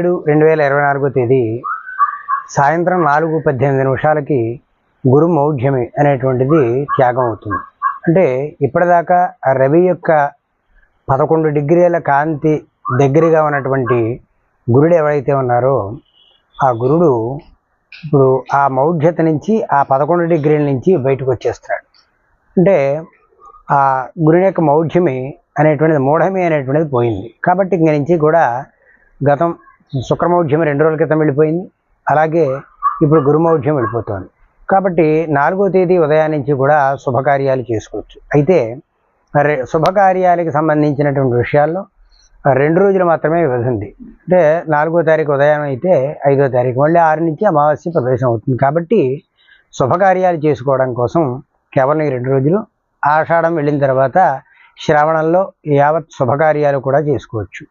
ఏడు రెండు వేల ఇరవై నాలుగో తేదీ సాయంత్రం నాలుగు పద్దెనిమిది నిమిషాలకి గురు మౌఢ్యమి అనేటువంటిది త్యాగం అవుతుంది. అంటే ఇప్పటిదాకా రవి యొక్క పదకొండు డిగ్రీల కాంతి దగ్గరగా ఉన్నటువంటి గురుడు ఎవరైతే ఉన్నారో ఆ గురుడు ఇప్పుడు ఆ మౌఢ్యత నుంచి ఆ పదకొండు డిగ్రీల నుంచి బయటకు వచ్చేస్తున్నాడు. అంటే ఆ గురుడి యొక్క మౌఢ్యమి అనేటువంటిది మూఢమి అనేటువంటిది పోయింది. కాబట్టి ఇంక నుంచి కూడా గతం శుక్రమౌఢ్యం రెండు రోజుల క్రితం వెళ్ళిపోయింది. అలాగే ఇప్పుడు గురుమౌఢ్యం వెళ్ళిపోతుంది. కాబట్టి నాలుగో తేదీ ఉదయం నుంచి కూడా శుభకార్యాలు చేసుకోవచ్చు. అయితే శుభకార్యాలకు సంబంధించినటువంటి విషయాల్లో రెండు రోజులు మాత్రమే వ్యవధి అంటే నాలుగో తారీఖు ఉదయం అయితే ఐదో తారీఖు మళ్ళీ ఆరు నుంచి అమావాస్య ప్రవేశం అవుతుంది. కాబట్టి శుభకార్యాలు చేసుకోవడం కోసం కేవలం ఈ రెండు రోజులు ఆషాఢం వెళ్ళిన తర్వాత శ్రావణంలో యావత్ శుభకార్యాలు కూడా చేసుకోవచ్చు.